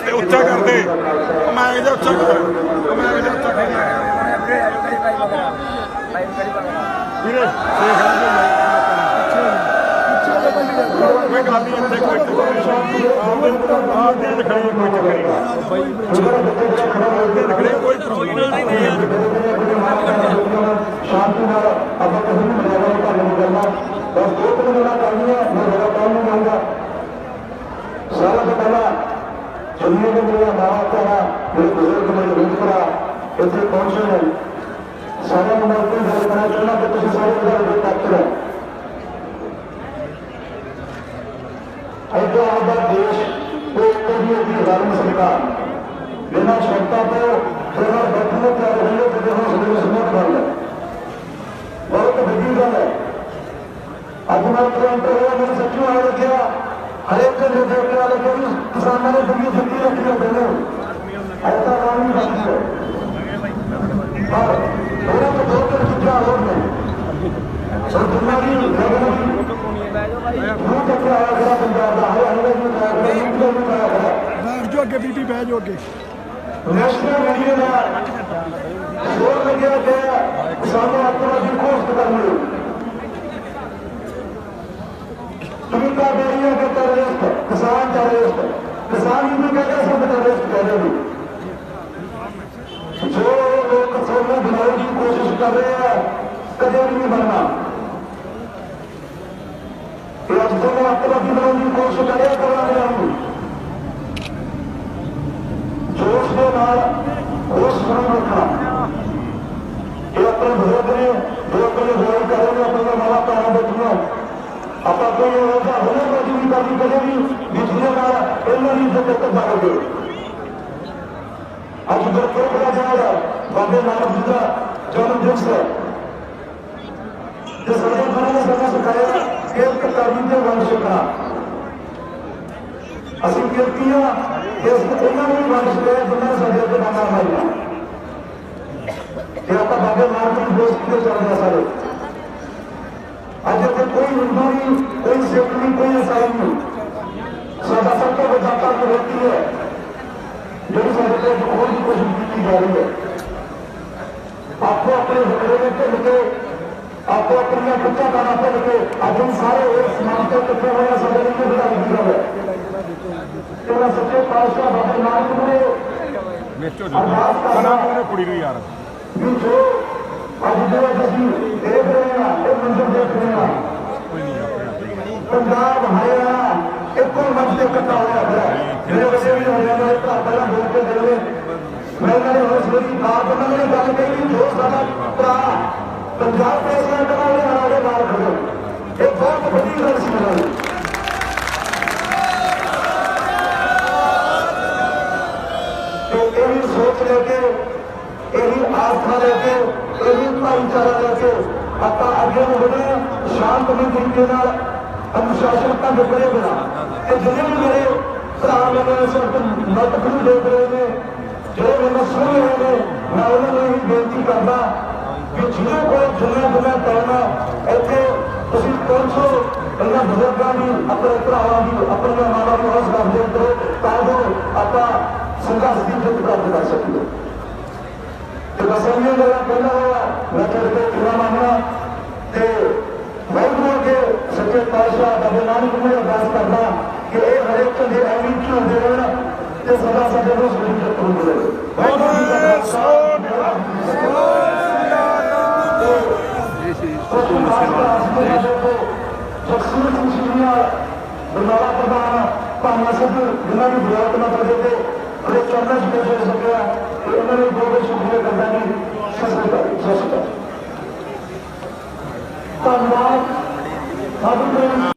ਤੇ ਉੱਚਾ ਕਰਦੇ। ਮੈਂ ਇਹਦਾ ਉੱਚਾ ਕਰ। ਮੈਂ ਇਹਦਾ ਉੱਚਾ ਕਰ। ਵੀਰੇ ਦੇਖ ਮੈਂ ਗੱਲ ਨਹੀਂ ਇੱਥੇ ਕੋਈ ਆਹ ਦਿਨ ਖੜੀ ਕੋਈ ਚੱਕਰ ਨਹੀਂ। ਦਿਨ ਖੜੀ ਕੋਈ ਪ੍ਰੋਬਲਮ ਨਹੀਂ। ਸ਼ਾਂਤੀ ਨਾਲ ਆਪਾਂ ਕਿਸੇ ਨੂੰ ਮਰਿਆਦਾ ਦੀ ਗੱਲ ਨਹੀਂ ਕਰਨਾ ਬਸ ਦੋ ਤਿੰਨ ਗੱਲਾਂ ਕਰਨੀਆਂ ਮੈਂ ਜ਼ਿਆਦਾ ਕੰਮ ਨਹੀਂ ਆਉਂਦਾ ਸਾਰਾ ਜਿੰਨੇ ਵੀ ਮੇਰੇ ਮਾਂ ਪਿਓ ਮੇਰੇ ਬਜ਼ੁਰਗ ਮੇਰੇ ਵੀਰ ਇੱਥੇ ਪਹੁੰਚੇ ਨੇ ਸਾਰਿਆਂ ਨੂੰ ਮੈਂ ਇਹ ਗੱਲ ਕਰਨਾ ਚਾਹੁੰਦਾ ਕਿ ਤੁਸੀਂ ਸਾਰੇ ਮੇਰੇ ਦੇ ਤੱਕ ਰਹੋ ਅੱਗੇ ਆਪਦਾ ਦੇਸ਼ ਉਹ ਕਦੀ ਦੀ ਧਰਮ ਸਰਕਾਰ ਬਿਨਾਂ ਸ਼ਰਤਾਂ ਤੋਂ ਜਿਹੜਾ ਬੈਠਣੇ ਕਰ ਰਹੇ ਹੋ ਕਿ ਹੁਣ ਸਾਡੇ ਸਮਝ ਗੱਲ ਹੈ ਬਹੁਤ ਵੱਡੀ ਗੱਲ ਹੈ ਅੱਜ ਮੈਂ ਟ੍ਰੈਂਡ ਹੋਇਆ ਮੈਨੂੰ ਸੱਚੀ ਆ ਲੱਗਿਆ, ਹਰੇਕ ਦੇ ਦੇਖਣ ਵਾਲੇ ਕੋਈ ਕਿਸਾਨਾਂ ਨੇ ਦੁਨੀਆ ਫੱਕੀ ਰੱਖੀ ਹੁੰਦੇ ਨੇ ਐਸਾ ਕੰਮ ਨਹੀਂ ਹੁੰਦਾ ਪਰ ਉਹਨਾਂ ਤੋਂ ਦੋ ਤਿੰਨ ਚੀਜ਼ਾਂ ਹੋਰ ਨੇ ਸੋ ਦੁਨੀਆ ਦੀ ਲਗਨ ਉਹ ਕੱਟਿਆ ਹੋਇਆ ਜਿਹੜਾ ਪੰਜਾਬ ਦਾ ਹੈ ਅਗਲੇ ਨੂੰ ਮੈਂ ਨਹੀਂ ਨੂੰ ਮੈਂ ਬੈਠ ਜਾਓ ਅੱਗੇ ਬੀਬੀ ਬਹਿ ਜਾਓ ਅੱਗੇ ਨੈਸ਼ਨਲ ਮੀਡੀਆ ਦਾ ਜ਼ੋਰ ਲੱਗਿਆ ਗਿਆ ਕਿਸਾਨਾਂ ਅੱਤਵਾਦੀ ਕੋਸ਼ਿਸ਼ ਕਰ ਰਹੇ ਆ ਕਦੇ ਵੀ ਨਹੀਂ ਬਣਨਾ ਇਹ ਅੱਜ ਤੋਂ ਅੱਤਵਾਦੀ ਬਣਾਉਣ ਦੀ ਕੋਸ਼ਿਸ਼ ਕਰਿਆ ਕਰਾਂਗੇ ਨੂੰ ਜੋਸ਼ ਦੇ ਨਾਲ ਹੋਸ਼ ਨੂੰ ਰੱਖਣਾ ਇਹ ਆਪਣੇ ਬਜ਼ੁਰਗ ਨੇ ਜੋ ਆਪਣੇ ਬਜ਼ੁਰਗ ਕਰ ਰਹੇ ਨੇ ਆਪਣੇ ਮਾਲਾ ਪੈਰਾਂ ਬੈਠੀਆਂ ਆਪਾਂ ਕੋਈ ਇਹਦਾ ਹੁਨਰ ਬਾਜੀ ਨਹੀਂ ਕਰਨੀ ਕਦੇ ਵੀ ਬਿਜਲੀ ਨਾਲ ਇਹਨਾਂ ਦੀ ਇੱਜ਼ਤ ਤੇ ਬਾਹਰ ਅੱਜ ਗੁਰਪੁਰਬ ਦਾ ਜਾਣਾ ਬਾਬੇ ਨਾਨਕ ਜੀ ਦਾ ਜਨਮ ਦਿਵਸ ਹੈ ਤੇ ਸਾਡੇ ਗੁਰੂ ਨੇ ਸਾਨੂੰ ਸਿਖਾਇਆ ਕਿ ਇੱਕ ਕਰਨੀ ਤੇ ਵੰਡ ਛਕਣਾ ਅਸੀਂ ਕਿਰਤੀਆਂ ਇਸ ਇਹਨਾਂ ਨੂੰ ਵੰਡ ਛਕਿਆ ਜਿਨ੍ਹਾਂ ਸਾਡੇ ਉੱਤੇ ਨਾਮਾਂ ਮਾਰੀਆਂ ਤੇ ਆਪਾਂ ਬਾਬੇ ਨਾਨਕ ਦੀ ਦੋਸਤੀ ਤੇ ਚੱਲਦੇ ਹਾਂ ਸਾਰੇ ਅੱਜ ਇੱਥੇ ਕੋਈ ਹਿੰਦੂ ਨਹੀਂ ਕੋਈ ਸਿੱਖ ਨਹੀਂ ਕੋਈ ਈਸਾਈ ਨਹੀਂ ਸਾਡਾ ਸਭ ਤੋਂ ਵੱਡਾ ਕੰਮ ਰੋਟੀ ਹੈ ਜਿਹੜੀ ਸਾਡੇ ਤੇ ਦਿਖਾਉਣ ਦੀ ਕੋਸ਼ਿਸ਼ ਕੀਤੀ ਜਾ ਰਹੀ ਹੈ ਆਪੋ ਆਪਣੇ ਹੁਕਰੇ ਵਿੱਚ ਢਿੱਲ ਕੇ ਆਪੋ ਆਪਣੀਆਂ ਕੁੱਤਾ ਦਾਣਾ ਭੁੱਲ ਕੇ ਅੱਜ ਸਾਰੇ ਇਸ ਸਮਾਜ ਤੋਂ ਇਕੱਠੇ ਹੋਏ ਸਾਡੇ ਲਈ ਬੜਾ ਵੱਡੀ ਗੱਲ ਹੈ ਤੇਰਾ ਸੱਚੇ ਪਾਤਸ਼ਾਹ ਬਾਬਾ ਨਾਨਕ ਨੇ ਬਣਾ ਕੁੜੀ ਨੂੰ ਯਾਰ। ਵੀ ਜੋ ਅੱਜ ਜੋ ਅਸੀਂ ਦੇਖ ਰਹੇ ਹਾਂ ਇਹ ਮੰਜ਼ਰ ਦੇਖ ਰਹੇ ਹਾਂ ਪੰਜਾਬ ਹਰਿਆਣਾ ਇੱਕੋ ਮੰਚ ਤੇ ਇਕੱਠਾ ਹੋਇਆ ਹੋਇਆ। ਇਹੀ ਆਸਥਾ ਲੈ ਕੇ ਇਹੀ ਭਾਈਚਾਰਾ ਲੈ ਕੇ ਆਪਾਂ ਅੱਗੇ ਵਧਣਾ ਸ਼ਾਂਤਮਈ ਤਰੀਕੇ ਨਾਲ ਅਨੁਸ਼ਾਸਨ ਭੰਗ ਕਰੇ ਬਿਨਾ। ਤੇ ਜਿਹੜੇ ਵੀ ਮੇਰੇ ਭਰਾ ਮੈਨੂੰ ਇਸ ਵਕਤ ਮਲਟੀਪਲ ਦੇਖ ਰਹੇ ਨੇ, ਜਿਹੜੇ ਮੈਨੂੰ ਸੁਣ ਰਹੇ ਨੇ, ਮੈਂ ਉਹਨਾਂ ਨੂੰ ਇਹ ਬੇਨਤੀ ਟਾਈਮ ਹੈ, ਇੱਥੇ ਤੁਸੀਂ ਪਹੁੰਚੋ ਇਹਨਾਂ ਬਜ਼ੁਰਗਾਂ ਦੀ ਆਪਣੇ ਭਰਾਵਾਂ ਦੀ ਆਪਣੀਆਂ ਮਾਵਾਂ ਦੀ ਹੌਸਲਾ ਅਫਜ਼ਾਈ ਕਰੋ ਤਾਂ ਜੋ ਆਪਾਂ ਸੰਘਰਸ਼ ਦੀ ਜਿੱਤ ਪ੍ਰਾਪਤ ਕਰ ਸਕੀਏ। ਤੇ ਬਸ ਇਹ ਮੇਰਾ ਹੋਇਆ ਮੈਂ ਤੁਹਾਡੇ ਪੂਰਾ ਮੰਨਣਾ ਤੇ ਵਾਹਿਗੁਰੂ ਅੱਗੇ ਸੱਚੇ ਪਾਤਸ਼ਾਹ ਬਾਬੇ ਨਾਨਕ ਨੂੰ ਅਰਦਾਸ ਕਰਦਾ ਕਿ ਇਹ ਹਰੇਕ ਦੇ ਐਵੇਂ ਝੂਲਦੇ ਰਹਿਣ ਤੇ ਸਦਾ ਸਾਡੇ ਨੂੰ ਸੁਰੱਖਿਅਤ ਹੁੰਦੇ ਰਹੇ ਵਾਹਿਗੁਰੂ ਜੀ ਕਾ ਪ੍ਰਧਾਨ ਭਾਨਾ ਸਿੰਘ ਜਿਨ੍ਹਾਂ ਦੀ ਬੁਲਾਤ ਨਾ ਕਰਦੇ ਤੇ ਉਹਦੇ ਚਰਨਾਂ ਚ ਸਕਿਆ ਉਹਨਾਂ ਨੇ